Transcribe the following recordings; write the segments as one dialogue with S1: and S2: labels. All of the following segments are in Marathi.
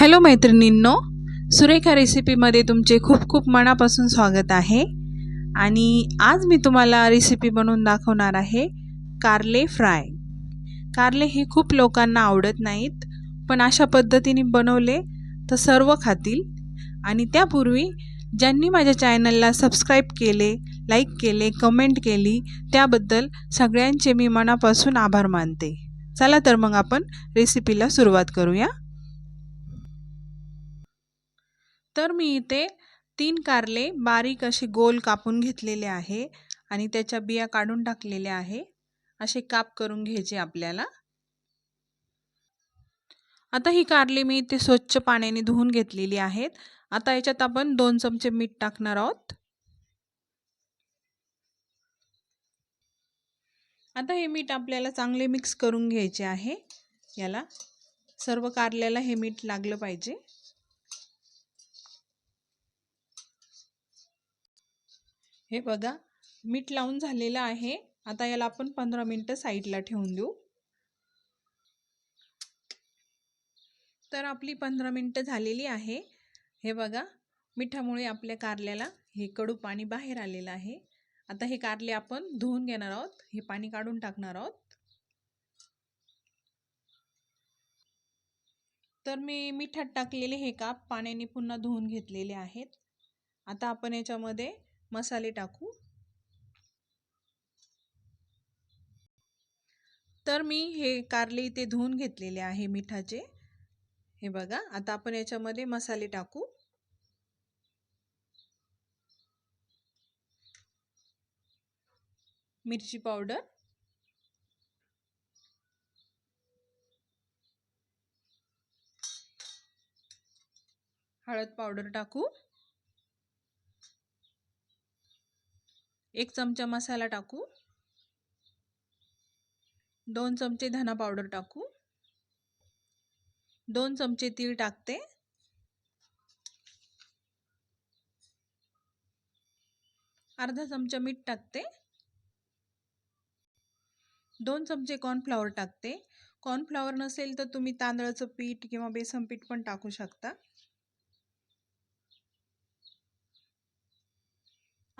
S1: हॅलो मैत्रिणींनो सुरेखा रेसिपीमध्ये तुमचे खूप खूप मनापासून स्वागत आहे. आणि आज मी तुम्हाला रेसिपी बनवून दाखवणार आहे कारले फ्राय. कारले हे खूप लोकांना आवडत नाहीत पण अशा पद्धतीने बनवले तर सर्व खातील. आणि त्यापूर्वी ज्यांनी माझ्या चॅनलला सबस्क्राईब केले लाईक केले कमेंट केली त्याबद्दल सगळ्यांचे मी मनापासून आभार मानते. चला तर मग आपण रेसिपीला सुरुवात करूया. तर मी इथे तीन कारले बारीक असे गोल कापून घेतलेले आहे आणि त्याच्या बिया काढून टाकलेल्या आहे. असे काप करून घ्यायचे आपल्याला. आता ही कारली मी इथे स्वच्छ पाण्याने धुवून घेतलेली आहेत. आता याच्यात आपण दोन चमचे मीठ टाकणार आहोत. आता हे मीठ आपल्याला चांगले मिक्स करून घ्यायचे आहे. याला सर्व कारल्याला हे मीठ लागलं पाहिजे. हे बघा मीठ लावून झालेलं आहे. आता याला आपण पंधरा मिनटं साईडला ठेवून देऊ. तर आपली पंधरा मिनटं झालेली आहे. हे बघा मिठामुळे आपल्या कारल्याला हे कडू पाणी बाहेर आलेलं आहे. आता हे कारले आपण धुवून घेणार आहोत. हे पाणी काढून टाकणार आहोत. तर मी मिठात टाकलेले हे काप पाण्याने पुन्हा धुवून घेतलेले आहेत. आता आपण याच्यामध्ये मसाले टाकू. तर मी हे कारले इथे धुवून घेतलेले आहे मिठाचे. हे बघा आता आपण याच्यामध्ये मसाले टाकू. मिरची पावडर. हळद पावडर टाकू. एक चमचा मसाला टाकू. दोन चमचे धना पावडर टाकू. दोन चमचे तीळ टाकते. अर्धा चमचा मीठ टाकते. दोन चमचे कॉर्नफ्लॉवर टाकते. कॉर्नफ्लॉवर नसेल तर तुम्ही तांदळाचं पीठ किंवा बेसन पीठ पण टाकू शकता.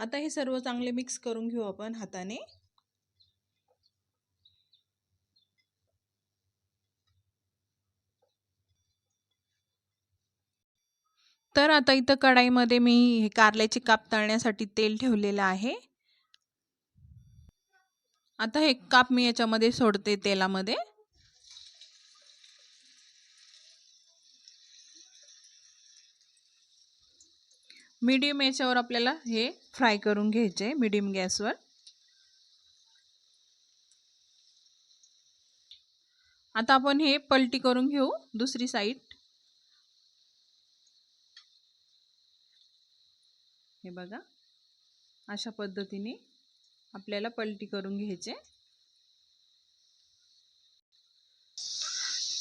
S1: आता हे सर्व चांगले मिक्स करून घेऊ आपण हाताने. तर आता इथं कढाईमध्ये मी हे कारल्याचे काप तळण्यासाठी तेल ठेवलेलं आहे. आता हे काप मी याच्यामध्ये सोडते तेलामध्ये. मीडियम याच्यावर आपल्याला हे फ्राय करून घ्यायचे मीडियम गॅसवर. आता आपण हे पलटी करून घेऊ दुसरी साईड. हे बघा अशा पद्धतीने आपल्याला पलटी करून घ्यायचे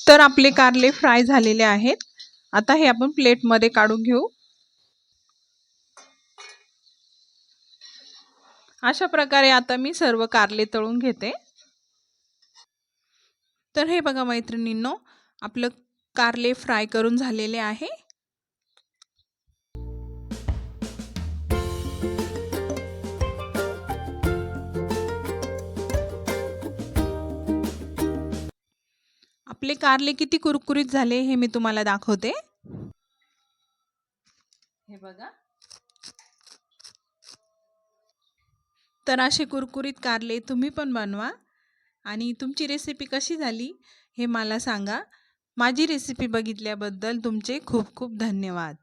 S1: तर आपले कारले फ्राय झालेले आहेत. आता हे आपण प्लेटमध्ये काढून घेऊ. अशा प्रकारे आता मी सर्व कारले तळून घेते. तर हे बघा मैत्रिणींनो आपलं कारले फ्राय करून झालेले आहे. आपले कारले किती कुरकुरीत झाले हे मी तुम्हाला दाखवते. हे बघा. तर असे कुरकुरीत कारले तुम्ही पण बनवा. आणि तुमची रेसिपी कशी झाली हे मला सांगा. माझी रेसिपी बघितल्याबद्दल तुमचे खूप खूप धन्यवाद.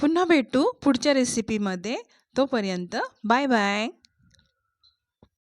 S1: पुन्हा भेटू पुढच्या रेसिपीमध्ये तोपर्यंत बाय बाय.